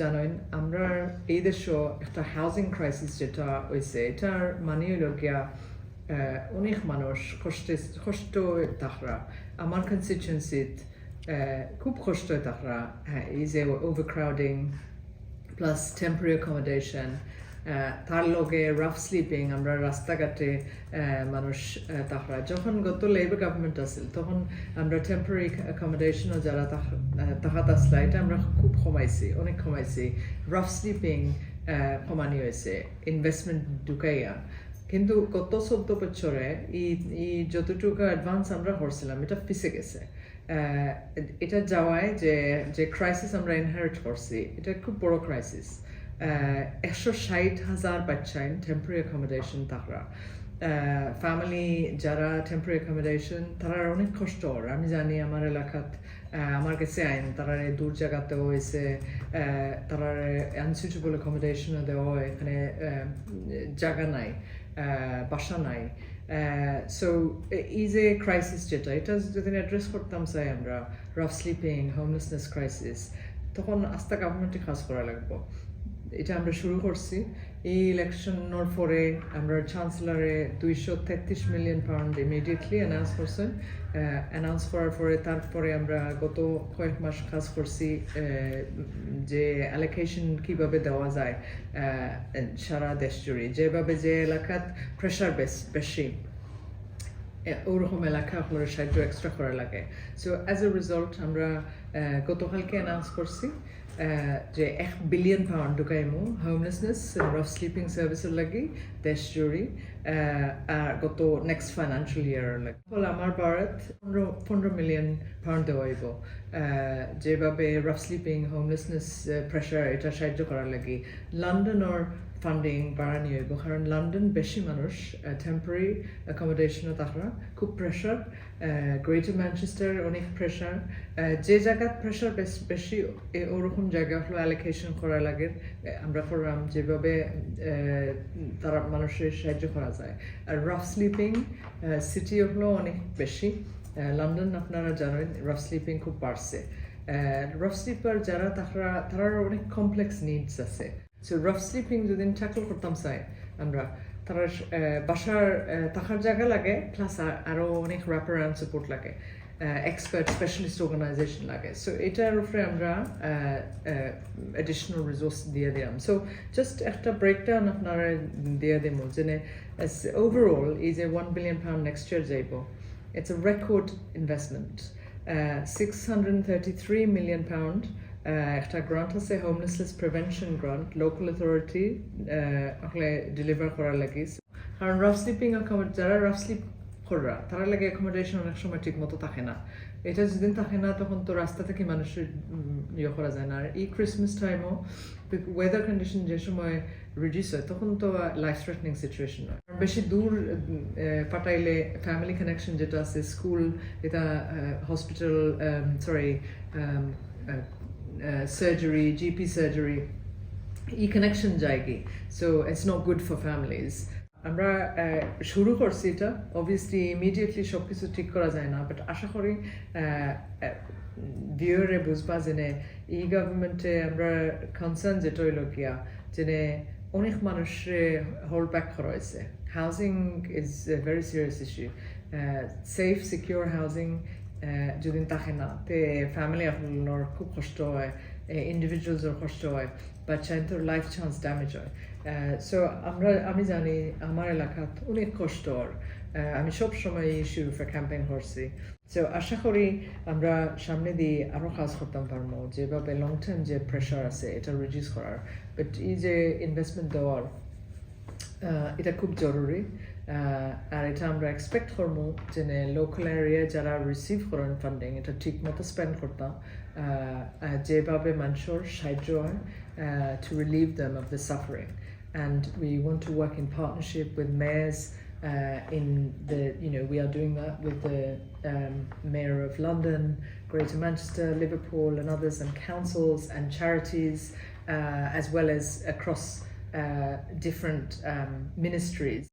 জানেন, আমরা এই দেশে একটা হাউজিং ক্রাইসিস যেটা হয়েছে এটার মানে হইল গিয়া অনেক মানুষ কষ্টে, কষ্ট তাহরা। আমার কনস্টিটুয়েন্সিত খুব কষ্ট তাকরা হ্যাঁ এই যে ওভারক্রাউডিং প্লাস টেম্পোরারি অ্যাকোমোডেশন তার লগে রাফ স্লিপিং আমরা রাস্তাঘাটে মানুষ তাহারা, যখন গত লেবার গভর্নমেন্ট আছিল, তখন আমরা টেম্পোরারি অ্যাকোমোডেশনও যারা তাহাত আসলা এটা আমরা খুব কমাইছি, অনেক কমাইছি। রাফ স্লিপিং কমানি হয়েছে ইনভেস্টমেন্ট ঢুকাইয়া। কিন্তু গত চোদ্দ বছরে ই যতটুকু অ্যাডভান্স আমরা করছিলাম, এটা পিছে গেছে। এটা যাওয়ায় যে যে ক্রাইসিস আমরা ইনহারিট করছি, এটা খুব বড় ক্রাইসিস একশো ষাট হাজার বাচ্চাইন টেম্পোরারি অ্যাকোমোডেশন তারা ফ্যামিলি যারা টেম্পোরারি অ্যাকোমোডেশন তারা অনেক কষ্ট। আমি জানি আমার এলাকাত আমার কাছে আইন তারা এই দূর জায়গাতে হয়েছে তারা আনসুইটেবল অ্যাকোমোডেশনও দেওয়া হয়, এখানে জায়গা নাই বাসা নাই। সো এই যে ক্রাইসিস যেটা, এটা যদি অ্যাড্রেস করতাম চাই আমরা রাফ স্লিপিং হোমলেসনেস ক্রাইসিস তখন আস্তে গভর্নমেন্টে কাজ করা লাগবে। এটা আমরা শুরু করছি। এই ইলেকশনের পরে আমরা চ্যান্সেলারে দুইশো তেত্রিশ মিলিয়ন পাউন্ড ইমিডিয়েটলি অ্যানাউন্স করছেন। অ্যানাউন্স করার পরে তারপরে আমরা গত কয়েক মাস কাজ করছি যে অ্যালোকেশন কীভাবে দেওয়া যায় সারা দেশ জুড়ে। যেভাবে যে এলাকাত প্রেশার বেশ, বেশি। ওরকম এলাকা আপনার সাহায্য এক্সট্রা করা লাগে। সো অ্যাজ এ রেজাল্ট আমরা গতকালকে অ্যানাউন্স করছি যে এক বিলিয়ন পাউন্ড ঢুকাইমু। হোমলেসনেস রাফ স্লিপিং সার্ভিসের লাগি দেশ জুড়ি আর গত নেক্সট ফাইন্যান্সিয়াল ইয়ারের লাগে। ফলে আমার ভারত পনেরো পনেরো মিলিয়ন পাউন্ড দেওয়া হইব আহ, যেভাবে রাফ স্লিপিং হোমলেসনেস প্রেশার এটা সাহায্য করার লাগি। লন্ডনের ফান্ডিং বাড়ানি হইব। কারণ লন্ডন বেশি মানুষ টেম্পোরারি অ্যাকোমোডেশনও তারা খুব প্রেশার গ্রেটার ম্যানচেস্টার অনেক প্রেশার যে জায়গার প্রেশার বেশ, বেশি ওরকম জায়গা হলো অ্যালোকেশন করা লাগে। আমরা করলাম যেভাবে তারা মানুষের সাহায্য করা যায়। আর রাফ স্লিপিং সিটি হলো অনেক বেশি। লন্ডন আপনারা জানেন রাফ স্লিপিং খুব বাড়ছে। রাফ স্লিপার যারা, তারা তারা অনেক কমপ্লেক্স নিডস আছে। সো রাফ স্লিপিং যদি ট্যাকল করতাম চাই আমরা তারা আহ, বাসার আহ, থাকার জায়গা লাগে প্লাস আরও অনেক র্যাপার অ্যান্ড সাপোর্ট লাগে এক্সপার্ট স্পেশালিস্ট অর্গানাইজেশন লাগে সো এটার উপরে আমরা অ্যাডিশনাল রিসোর্স দিয়ে দিলাম সো জাস্ট একটা ব্রেকডাউন আপনারা দিয়ে দিব যে ওভারঅল এই যে one billion pound next year যাইব It's a record investment. Uh, 633 million pound. Uh, একটা গ্রান্ট আছে homelessness prevention grant local authority আসলে ডেলিভার করার লাগে। কারণ রাফ স্লিপিং যারা রাফ স্লিপ করা তারা লাগে অ্যাকোমোডেশন অনেক সময় ঠিক মতো থাকে না। এটা যেদিন থাকে না, তখন তো রাস্তা থেকে মানুষের ইয়ে করা যায় না। আর এই ক্রিসমাস টাইমও ওয়েদার কন্ডিশন যে সময় রিডিউস হয়, তখন তো লাইফ থ্রেটনিং সিচুয়েশন হয়। বেশি দূর পাঠাইলে ফ্যামিলি কানেকশন যেটা আছে স্কুল এটা hospital sorry surgery GP surgery E connection জায়গি so it's not good for families আমরা আহ, শুরু করছি এটা। অবভিয়াসলি ইমিডিয়েটলি সব কিছু ঠিক করা যায় না। বাট আশা করি ভিউরে বুঝবা জেনে ই গভর্নমেন্টে আমরা কনসার্ন যেটা হইল গিয়া জেনে অনেক মানুষে হোল্ড ব্যাক করা হয়েছে। Housing is a very serious issue safe secure housing যদি থাকে না তে ফ্যামিলি আপনার খুব কষ্ট হয় ইন্ডিভিজুয়ালসের কষ্ট হয় বাচ্চা তোর লাইফ চান্স ড্যামেজ হয়। সো আমরা আমি জানি আমার এলাকাত অনেক কষ্ট ওর। আহ, আমি সব সময় এই ইস্যুর ক্যাম্পেইন করছি। সো আশা করি আমরা সামনে দিয়ে আরও কাজ করতাম পারব যেভাবে লং টার্ম যে প্রেশার আছে এটা রিডিউস করার। বাট এই যে ইনভেস্টমেন্ট দেওয়ার এটা খুব জরুরি। আর এটা আমরা এক্সপেক্ট করবো যে লোকাল এরিয়া যারা রিসিভ করেন ফান্ডিং এটা ঠিক মতো স্পেন্ড করতাম আহ, আহ, যেভাবে মানুষের সাহায্য হয় to relieve them of the suffering and we want to work in partnership with mayors uh, in the you know we are doing that with the um, mayor of london greater manchester liverpool and others and councils and charities uh, as well as across uh, different um, ministries